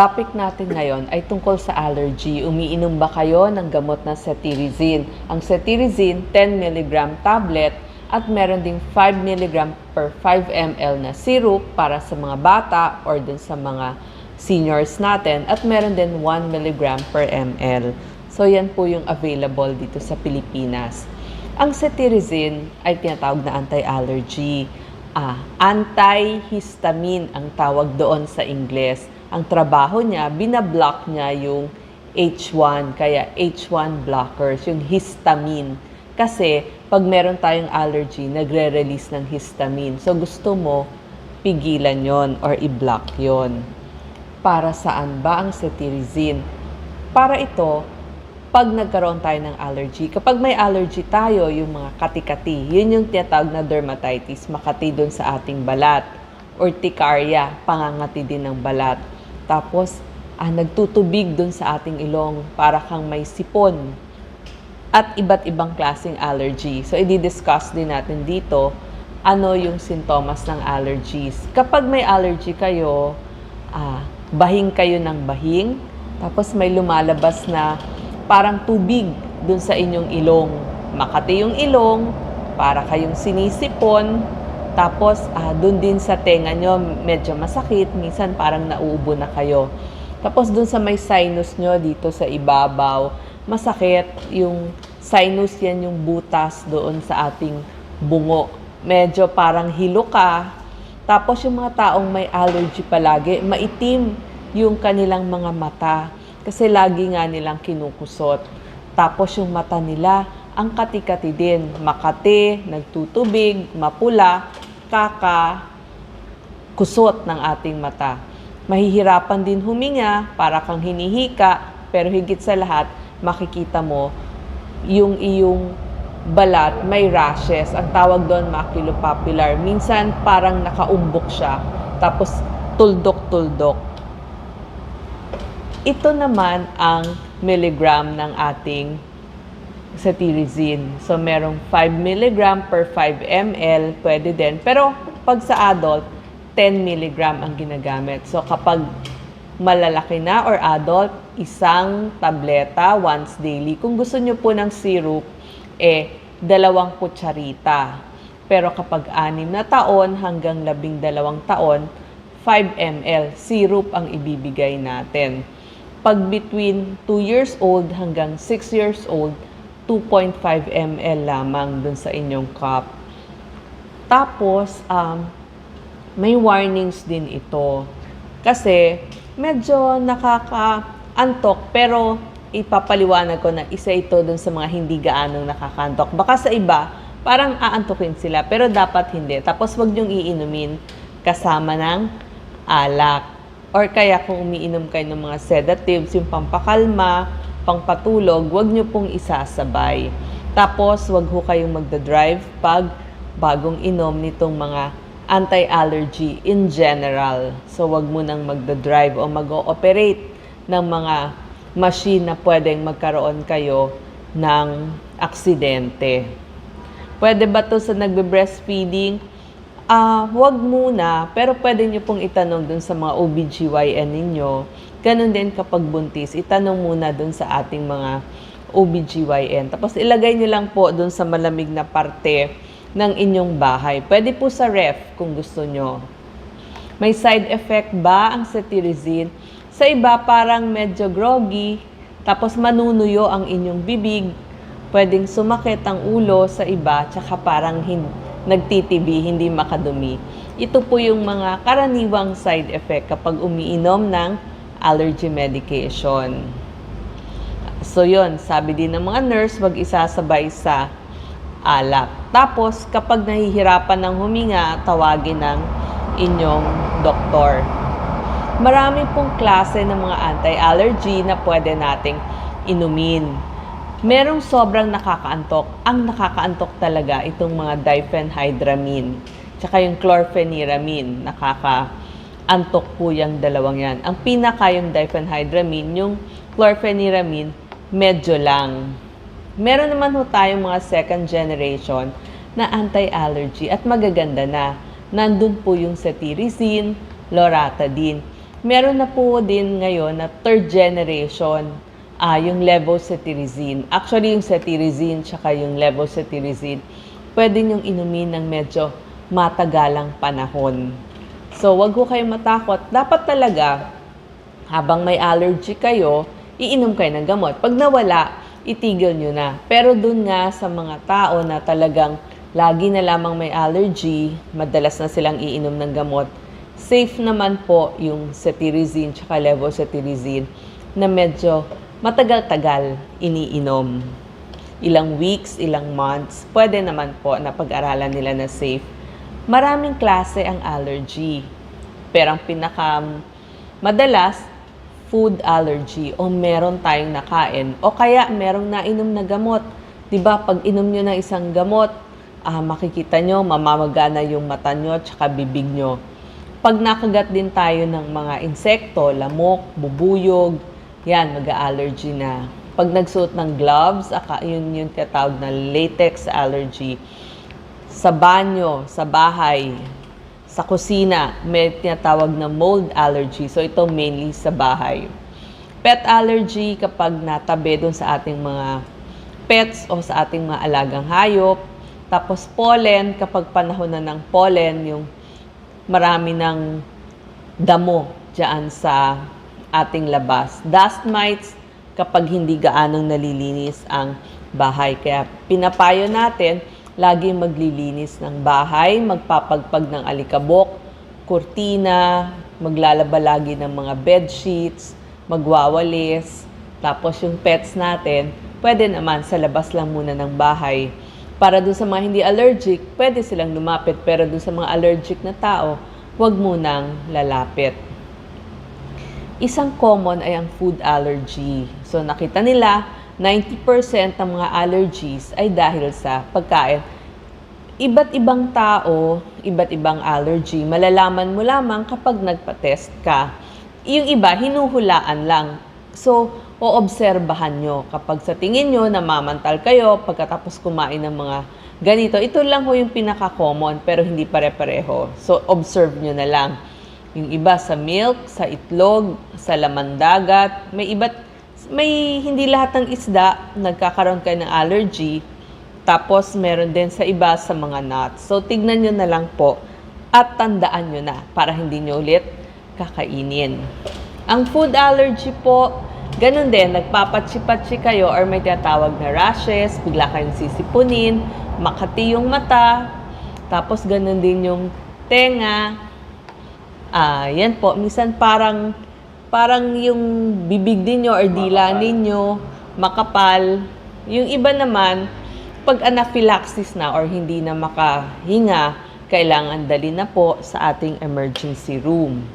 topic natin ngayon ay tungkol sa allergy. Umiinom ba kayo ng gamot na cetirizine? Ang cetirizine, 10 mg tablet at meron ding 5 mg per 5 ml na syrup para sa mga bata or dun sa mga seniors natin at meron din 1 mg per ml. So yan po yung available dito sa Pilipinas. Ang cetirizine ay tinatawag na anti-allergy. Ah, antihistamine ang tawag doon sa Ingles. Ang trabaho niya, binablock niya yung H1, kaya H1 blockers, yung histamine. Kasi pag meron tayong allergy, nagre-release ng histamine. So gusto mo, pigilan yon or i-block yon. Para saan ba ang cetirizine? Para ito, pag nagkaroon tayo ng allergy, kapag may allergy tayo, yung mga kati-kati, yun yung tinatawag na dermatitis, makati doon sa ating balat. Urticaria, pangangati din ng balat. Tapos, ah, nagtutubig doon sa ating ilong para kang may sipon. At iba't ibang klaseng allergy. So, i-discuss din natin dito ano yung sintomas ng allergies. Kapag may allergy kayo, ah, bahing kayo ng bahing, tapos may lumalabas na parang tubig dun sa inyong ilong. Makati yung ilong, para kayong sinisipon, tapos ah, dun din sa tenga nyo medyo masakit, minsan parang nauubo na kayo. Tapos dun sa may sinus nyo dito sa ibabaw, masakit yung sinus yan yung butas doon sa ating bungo. Medyo parang hilo ka. Tapos yung mga taong may allergy palagi, maitim yung kanilang mga mata kasi lagi nga nilang kinukusot. Tapos yung mata nila, ang kati-kati din. Makati, nagtutubig, mapula, kaka, kusot ng ating mata. Mahihirapan din huminga, para kang hinihika, pero higit sa lahat, makikita mo yung iyong balat may rashes. Ang tawag doon maculopapular. Minsan parang nakaumbok siya, tapos tuldok-tuldok. Ito naman ang milligram ng ating cetirizine. So, merong 5 mg per 5 ml, pwede din. Pero, pag sa adult, 10 mg ang ginagamit. So, kapag malalaki na or adult, isang tableta once daily. Kung gusto nyo po ng syrup, eh, dalawang kutsarita. Pero kapag anim na taon hanggang labing dalawang taon, 5 ml syrup ang ibibigay natin. Pag between 2 years old hanggang 6 years old, 2.5 ml lamang dun sa inyong cup. Tapos, um, may warnings din ito. Kasi, medyo nakaka-antok, pero ipapaliwanag ko na isa ito dun sa mga hindi gaanong nakakantok. Baka sa iba, parang aantukin sila, pero dapat hindi. Tapos, wag niyong iinumin kasama ng alak. Or kaya kung umiinom kayo ng mga sedatives, yung pampakalma, pangpatulog, wag nyo pong isasabay. Tapos, wag ho kayong magdadrive pag bagong inom nitong mga anti-allergy in general. So, wag mo nang magdadrive o mag-ooperate ng mga machine na pwedeng magkaroon kayo ng aksidente. Pwede ba to sa nagbe-breastfeeding? Ah, wag muna, pero pwede niyo pong itanong dun sa mga OBGYN ninyo. Ganon din kapag buntis, itanong muna dun sa ating mga OBGYN. Tapos ilagay niyo lang po dun sa malamig na parte ng inyong bahay. Pwede po sa ref kung gusto nyo. May side effect ba ang cetirizine? Sa iba parang medyo groggy, tapos manunuyo ang inyong bibig, pwedeng sumakit ang ulo sa iba, tsaka parang hin- nagtitibi, hindi makadumi. Ito po yung mga karaniwang side effect kapag umiinom ng allergy medication. So yon sabi din ng mga nurse, wag isasabay sa alak. Tapos, kapag nahihirapan ng huminga, tawagin ng inyong doktor. Marami pong klase ng mga anti-allergy na pwede nating inumin. Merong sobrang nakakaantok. Ang nakakaantok talaga itong mga diphenhydramine. Tsaka yung chlorpheniramine. Nakakaantok po yung dalawang yan. Ang pinaka yung diphenhydramine, yung chlorpheniramine, medyo lang. Meron naman ho tayong mga second generation na anti-allergy at magaganda na. Nandun po yung cetirizine, loratadine. meron na po din ngayon na third generation ah yung levocetirizine. Actually, yung cetirizine tsaka yung levocetirizine, pwede niyong inumin ng medyo matagalang panahon. So, wag ko kayong matakot. Dapat talaga, habang may allergy kayo, iinom kayo ng gamot. Pag nawala, itigil nyo na. Pero dun nga sa mga tao na talagang lagi na lamang may allergy, madalas na silang iinom ng gamot, safe naman po yung cetirizine tsaka levocetirizine na medyo matagal-tagal iniinom. Ilang weeks, ilang months, pwede naman po na pag-aralan nila na safe. Maraming klase ang allergy. Pero ang pinaka madalas, food allergy o meron tayong nakain o kaya merong nainom na gamot. 'Di ba pag inom nyo ng isang gamot, ah, makikita nyo mamamagana yung mata nyo at bibig nyo. Pag nakagat din tayo ng mga insekto, lamok, bubuyog, yan, mag-allergy na. Pag nagsuot ng gloves, aka, yun yung tinatawag na latex allergy. Sa banyo, sa bahay, sa kusina, may tinatawag na mold allergy. So, ito mainly sa bahay. Pet allergy kapag natabi doon sa ating mga pets o sa ating mga alagang hayop. Tapos pollen, kapag panahon na ng pollen, yung marami ng damo dyan sa ating labas. Dust mites, kapag hindi gaanong nalilinis ang bahay. Kaya pinapayo natin, lagi maglilinis ng bahay, magpapagpag ng alikabok, kurtina, maglalaba lagi ng mga bed sheets, magwawalis, tapos yung pets natin, pwede naman sa labas lang muna ng bahay. Para dun sa mga hindi allergic, pwede silang lumapit. Pero dun sa mga allergic na tao, huwag munang lalapit. Isang common ay ang food allergy. So nakita nila, 90% ng mga allergies ay dahil sa pagkain. Iba't ibang tao, iba't ibang allergy, malalaman mo lamang kapag nagpa-test ka. Yung iba, hinuhulaan lang. So, oobserbahan nyo. Kapag sa tingin nyo, namamantal kayo, pagkatapos kumain ng mga ganito, ito lang ho yung pinaka-common, pero hindi pare-pareho. So, observe nyo na lang. Yung iba sa milk, sa itlog, sa laman dagat, may iba't may hindi lahat ng isda nagkakaroon kayo ng allergy. Tapos meron din sa iba sa mga nuts. So tignan nyo na lang po at tandaan nyo na para hindi nyo ulit kakainin. Ang food allergy po, ganun din, nagpapatsi-patsi kayo or may tinatawag na rashes, bigla kayong sisipunin, makati yung mata, tapos ganun din yung tenga, Ah, yan po. Minsan parang parang yung bibig ninyo or dila ninyo makapal. Yung iba naman, pag anaphylaxis na or hindi na makahinga, kailangan dali na po sa ating emergency room.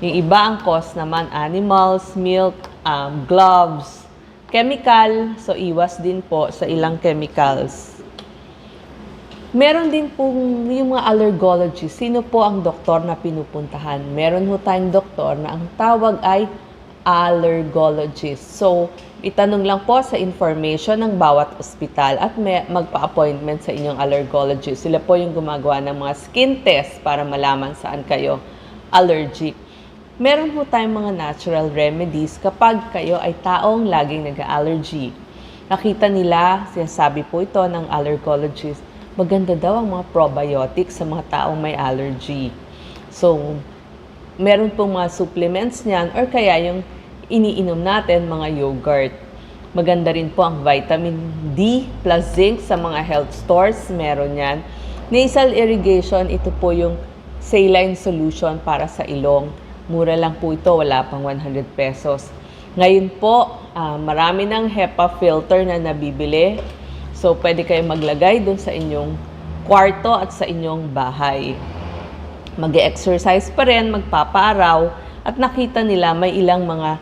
Yung iba ang cause naman animals, milk, um, gloves, chemical. So iwas din po sa ilang chemicals. Meron din pong yung mga allergologist. Sino po ang doktor na pinupuntahan? Meron ho tayong doktor na ang tawag ay allergologist. So, itanong lang po sa information ng bawat ospital at may magpa-appointment sa inyong allergologist. Sila po yung gumagawa ng mga skin test para malaman saan kayo allergic. Meron po tayong mga natural remedies kapag kayo ay taong laging nag-allergy. Nakita nila, sinasabi po ito ng allergologist, maganda daw ang mga probiotics sa mga taong may allergy. So, meron pong mga supplements niyan or kaya yung iniinom natin mga yogurt. Maganda rin po ang vitamin D plus zinc sa mga health stores. Meron yan. Nasal irrigation, ito po yung saline solution para sa ilong. Mura lang po ito, wala pang 100 pesos. Ngayon po, ah, marami ng HEPA filter na nabibili. So, pwede kayo maglagay dun sa inyong kwarto at sa inyong bahay. mag exercise pa rin, magpapaaraw, at nakita nila may ilang mga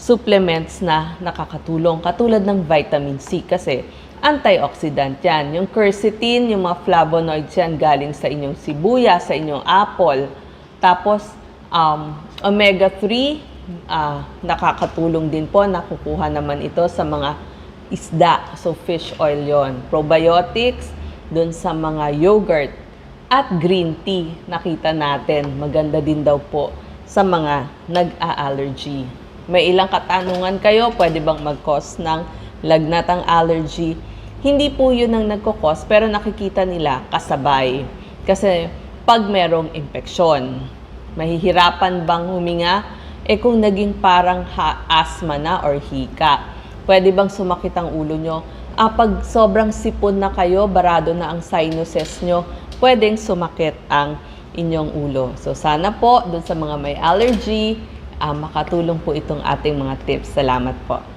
supplements na nakakatulong, katulad ng vitamin C kasi antioxidant yan. Yung quercetin, yung mga flavonoids yan galing sa inyong sibuyas, sa inyong apple. Tapos, um, omega-3, ah, nakakatulong din po, nakukuha naman ito sa mga isda. So, fish oil yon Probiotics, dun sa mga yogurt. At green tea, nakita natin, maganda din daw po sa mga nag-a-allergy. May ilang katanungan kayo, pwede bang mag-cause ng lagnatang allergy? Hindi po yun ang nagkukos, pero nakikita nila kasabay. Kasi pag merong impeksyon, mahihirapan bang huminga? Eh kung naging parang ha- asthma na or hika, pwede bang sumakit ang ulo nyo? Ah, pag sobrang sipon na kayo, barado na ang sinuses nyo, pwedeng sumakit ang inyong ulo. So sana po, dun sa mga may allergy, ah, makatulong po itong ating mga tips. Salamat po.